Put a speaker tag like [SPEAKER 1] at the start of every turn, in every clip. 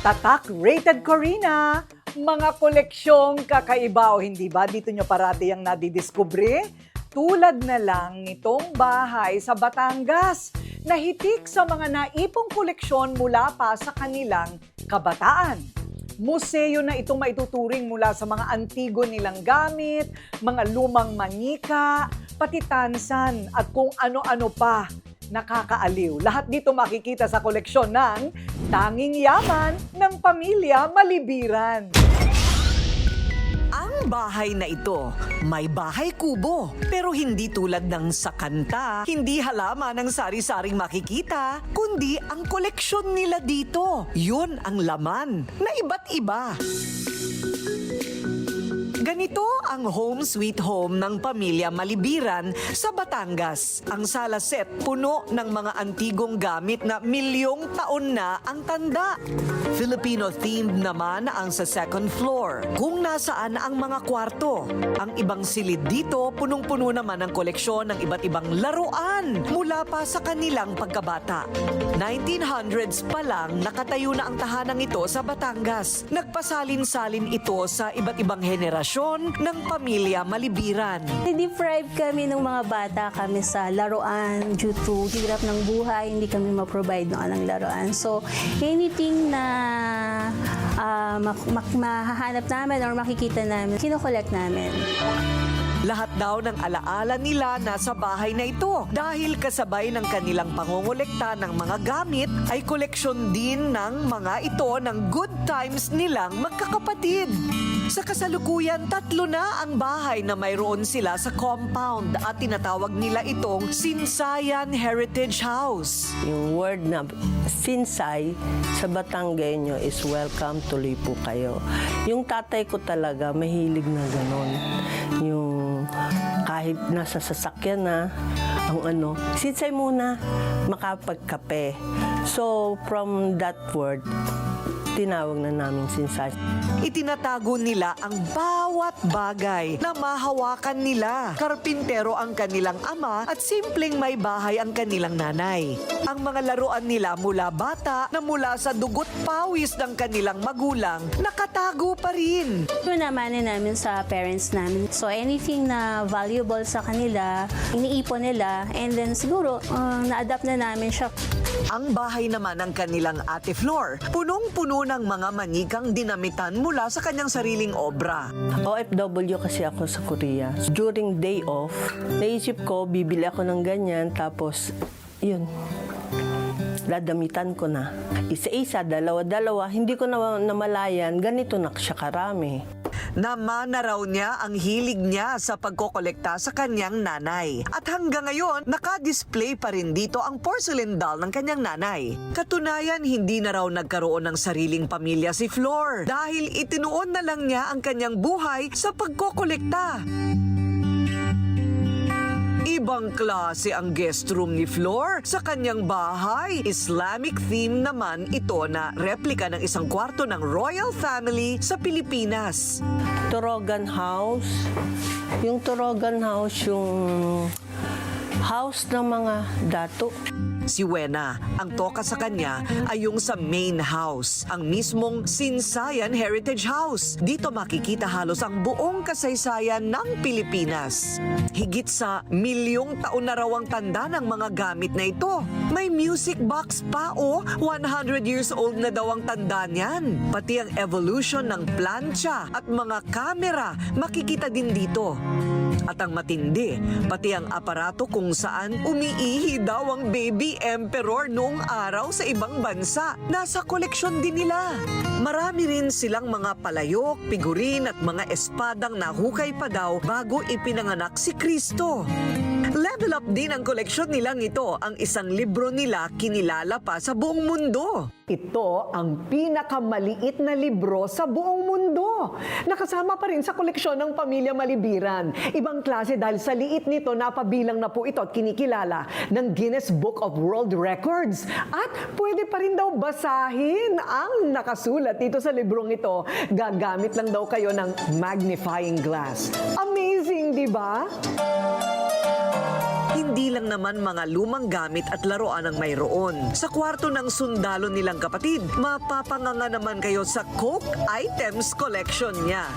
[SPEAKER 1] Tatak Rated Corina, mga koleksyong kakaiba o hindi ba? Dito nyo parati ang nadidiskubre? Tulad na lang nitong bahay sa Batangas na hitik sa mga naipong koleksyon mula pa sa kanilang kabataan. Museo na itong maituturing mula sa mga antigo nilang gamit, mga lumang manika, pati tansan at kung ano-ano pa nakakaaliw. Lahat dito makikita sa koleksyon ng Tanging Yaman ng Pamilya Malibiran.
[SPEAKER 2] Ang bahay na ito, may bahay kubo. Pero hindi tulad ng sa kanta, hindi halaman ang sari-saring makikita, kundi ang koleksyon nila dito. Yun ang laman na iba't iba. Ganito ang home sweet home ng pamilya Malibiran sa Batangas. Ang sala set puno ng mga antigong gamit na milyong taon na ang tanda. Filipino-themed naman ang sa second floor, kung nasaan ang mga kwarto. Ang ibang silid dito, punong-puno naman ang koleksyon ng iba't ibang laruan mula pa sa kanilang pagkabata. 1900s pa lang nakatayo na ang tahanang ito sa Batangas. Nagpasalin-salin ito sa iba't ibang henerasyon ng pamilya Malibiran.
[SPEAKER 3] Deprive kami ng mga bata kami sa laruan due to hirap ng buhay, hindi kami ma-provide ng anong laruan. So, anything na ah, mak- mak- mahahanap namin or makikita namin, kinokollect namin.
[SPEAKER 2] Lahat daw ng alaala nila nasa bahay na ito dahil kasabay ng kanilang pangongolekta ng mga gamit ay koleksyon din ng mga ito ng good times nilang magkakapatid. Sa kasalukuyan, tatlo na ang bahay na mayroon sila sa compound at tinatawag nila itong Sinsayan Heritage House.
[SPEAKER 4] Yung word na sinsay sa Batanggenyo is welcome, tuloy po kayo. Yung tatay ko talaga, mahilig na ganon. Yung kahit nasa sasakyan na, ang ano, sinsay muna, makapagkape. So, from that word, tinawag na namin sinsay.
[SPEAKER 2] Itinatago nila ang bawat bagay na mahawakan nila. Karpintero ang kanilang ama at simpleng may bahay ang kanilang nanay. Ang mga laruan nila mula bata na mula sa dugot pawis ng kanilang magulang, nakatago pa rin.
[SPEAKER 3] Pinamanin namin sa parents namin. So, anything na valuable sa kanila, iniipon nila, and then siguro, ah, na-adapt na namin siya.
[SPEAKER 2] Ang bahay naman ng kanilang ate Flor, punong-puno ng mga manikang dinamitan mula sa kanyang sariling obra.
[SPEAKER 4] OFW kasi ako sa Korea. During day off, naisip ko, bibili ako ng ganyan, tapos, yun, dadamitan ko na. Isa-isa, dalawa-dalawa, hindi ko na namalayan, ganito na siya karami.
[SPEAKER 2] Na raw niya ang hilig niya sa pagkokolekta sa kanyang nanay. At hanggang ngayon, nakadisplay pa rin dito ang porcelain doll ng kanyang nanay. Katunayan, hindi na raw nagkaroon ng sariling pamilya si Flor dahil itinuon na lang niya ang kanyang buhay sa pagkokolekta. Ibang klase ang guest room ni Flor sa kanyang bahay. Islamic theme naman ito na replika ng isang kwarto ng royal family sa Pilipinas.
[SPEAKER 4] Torogan House, yung Torogan House, yung house ng mga dato.
[SPEAKER 2] Si Wena, ang toka sa kanya ay yung sa main house, ang mismong Sinsayan Heritage House. Dito makikita halos ang buong kasaysayan ng Pilipinas. Higit sa milyong taon na raw ang tanda ng mga gamit na ito. May music box pa o 100 years old na daw ang tanda niyan. Pati ang evolution ng plancha at mga kamera makikita din dito. At ang matindi, pati ang aparato kung saan umiihi daw ang baby emperor noong araw sa ibang bansa. Nasa koleksyon din nila. Marami rin silang mga palayok, figurin at mga espadang nahukay pa daw bago ipinanganak si Kristo. Level up din ang koleksyon nilang ito. Ang isang libro nila kinilala pa sa buong mundo.
[SPEAKER 1] Ito ang pinakamaliit na libro sa buong mundo. Nakasama pa rin sa koleksyon ng Pamilya Malibiran. Ibang klase dahil sa liit nito napabilang na po ito at kinikilala ng Guinness Book of World Records. At pwede pa rin daw basahin ang nakasulat dito sa librong ito. Gagamit lang daw kayo ng magnifying glass. Amazing, di ba?
[SPEAKER 2] Hindi lang naman mga lumang gamit at laruan ang mayroon. Sa kwarto ng sundalo nilang kapatid, mapapanganga naman kayo sa Coke items collection niya.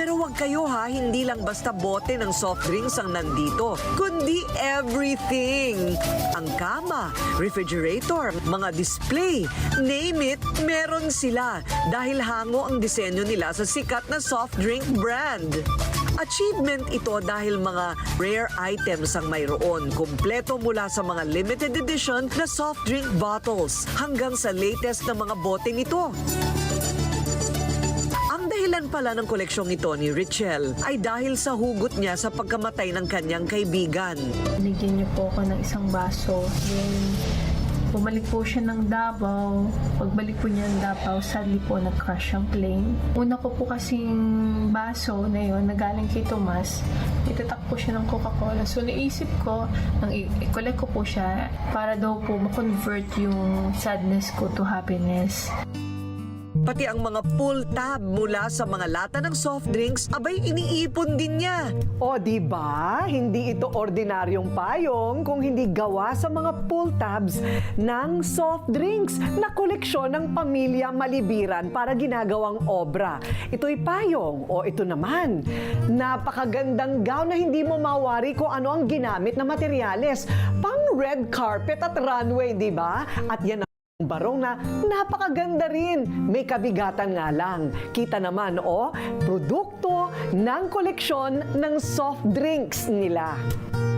[SPEAKER 2] Pero wag kayo ha, hindi lang basta bote ng soft drinks ang nandito, kundi everything. Ang kama, refrigerator, mga display, name it, meron sila dahil hango ang disenyo nila sa sikat na soft drink brand. Achievement ito dahil mga rare items ang mayroon. Kompleto mula sa mga limited edition na soft drink bottles hanggang sa latest na mga bote nito. Dahilan pala ng koleksyong ito ni Richel ay dahil sa hugot niya sa pagkamatay ng kanyang kaibigan.
[SPEAKER 5] Binigyan niyo po ako ng isang baso. Then, bumalik po siya ng Davao. Pagbalik po niya ng Davao, sadly po nag-crash ang plane. Una ko po kasing baso na yun, na galing kay Tomas, itatak po siya ng Coca-Cola. So, naisip ko, nang i-collect ko po siya para daw po ma-convert yung sadness ko to happiness.
[SPEAKER 2] Pati ang mga pull tab mula sa mga lata ng soft drinks, abay iniipon din niya.
[SPEAKER 1] O di ba? Hindi ito ordinaryong payong kung hindi gawa sa mga pull tabs ng soft drinks na koleksyon ng pamilya Malibiran para ginagawang obra. Ito'y payong o ito naman. Napakagandang gown na hindi mo mawari kung ano ang ginamit na materyales. Pang red carpet at runway, di ba? At yan barong na napakaganda rin. May kabigatan nga lang. Kita naman, oh, produkto ng koleksyon ng soft drinks nila.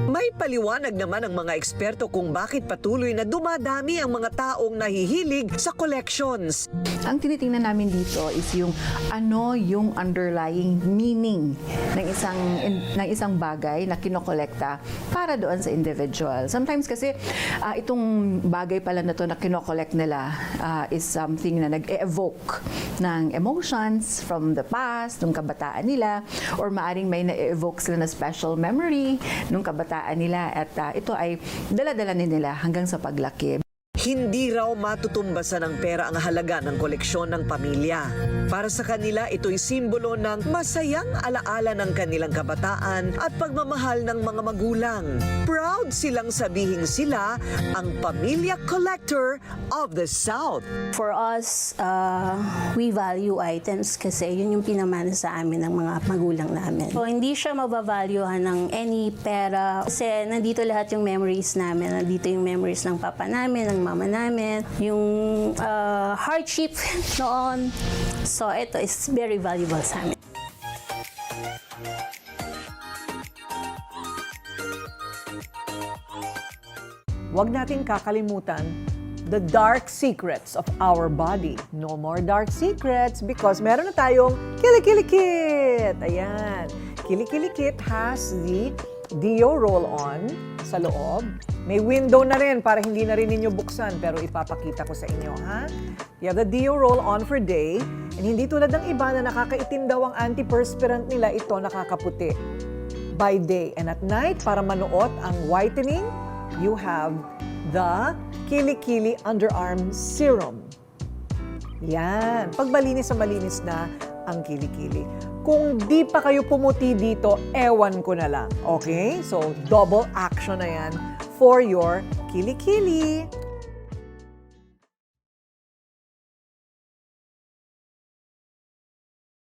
[SPEAKER 2] May paliwanag naman ang mga eksperto kung bakit patuloy na dumadami ang mga taong nahihilig sa collections.
[SPEAKER 6] Ang tinitingnan namin dito is yung ano yung underlying meaning ng isang in- ng isang bagay na kinokolekta para doon sa individual. Sometimes kasi ah, itong bagay pala na to na nila ah, is something na nag-evoke ng emotions from the past, nung kabataan nila, or maaring may na-evoke sila na special memory nung kabataan nila at ah, ito ay dala-dala nila hanggang sa paglaki.
[SPEAKER 2] Hindi raw matutumbasan ng pera ang halaga ng koleksyon ng pamilya. Para sa kanila, ito'y simbolo ng masayang alaala ng kanilang kabataan at pagmamahal ng mga magulang. Proud silang sabihin sila ang pamilya collector of the South.
[SPEAKER 3] For us, uh, we value items kasi yun yung pinamana sa amin ng mga magulang namin. So, hindi siya mabavaluehan ng any pera kasi nandito lahat yung memories namin. Nandito yung memories ng papa namin, ng mama namin, yung uh, hardship noon. So, ito is very valuable sa amin.
[SPEAKER 1] Huwag nating kakalimutan the dark secrets of our body. No more dark secrets because meron na tayong Kilikili-Kit. Ayan. Kilikili-Kit has the Dio roll-on sa loob. May window na rin para hindi na rin ninyo buksan pero ipapakita ko sa inyo, ha? You have the Dio roll-on for day and hindi tulad ng iba na nakakaitim daw ang antiperspirant nila, ito nakakaputi by day. And at night, para manuot ang whitening, you have the Kili-Kili Underarm Serum. Yan. Pag malinis sa malinis na ang kilikili. Kung di pa kayo pumuti dito, ewan ko na lang. Okay? So, double action na yan for your kilikili.